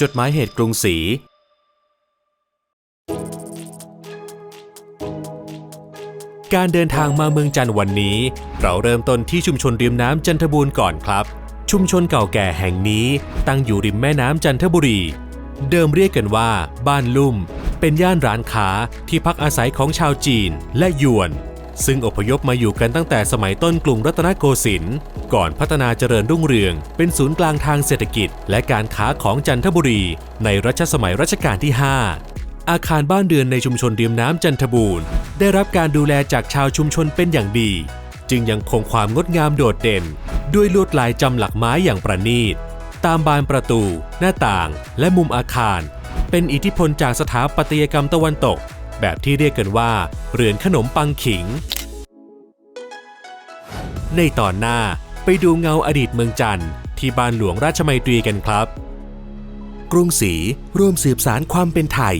จดหมายเหตุกรุงศรี การเดินทางมาเมืองจันทร์วันนี้ เราเริ่มต้นที่ชุมชนริมน้ำจันทบูรณ์ก่อนครับ ชุมชนเก่าแก่แห่งนี้ตั้งอยู่ริมแม่น้ำจันทบุรี เดิมเรียกกันว่า บ้านลุ่ม เป็นย่านร้านค้าที่พักอาศัยของชาวจีนและยวน ซึ่งอพยพมาอยู่กันตั้งแต่สมัยต้นกรุงรัตนโกสินทร์ก่อนพัฒนาเจริญรุ่งเรือง เป็นศูนย์กลางทางเศรษฐกิจ และการค้าของจันทบุรี ในรัชสมัยรัชกาลที่ 5 อาคารบ้านเรือนในชุมชนริมน้ำจันทบูรณ์ ได้รับการดูแลจากชาวชุมชนเป็นอย่างดี จึงยังคงความงดงามโดดเด่น ด้วยลวดลายจำหลักไม้อย่างประณีต ตามบานประตู หน้าต่าง และมุมอาคาร เป็นอิทธิพลจากสถาปัตยกรรมตะวันตก แบบที่เรียกกันว่าเรือนขนมปังขิง ในตอนหน้าไปดูเงาอดีตเมืองจันทร์ที่บ้านหลวงราชมัยตรีกันครับ กรุงศรีร่วมสืบสารความเป็นไทย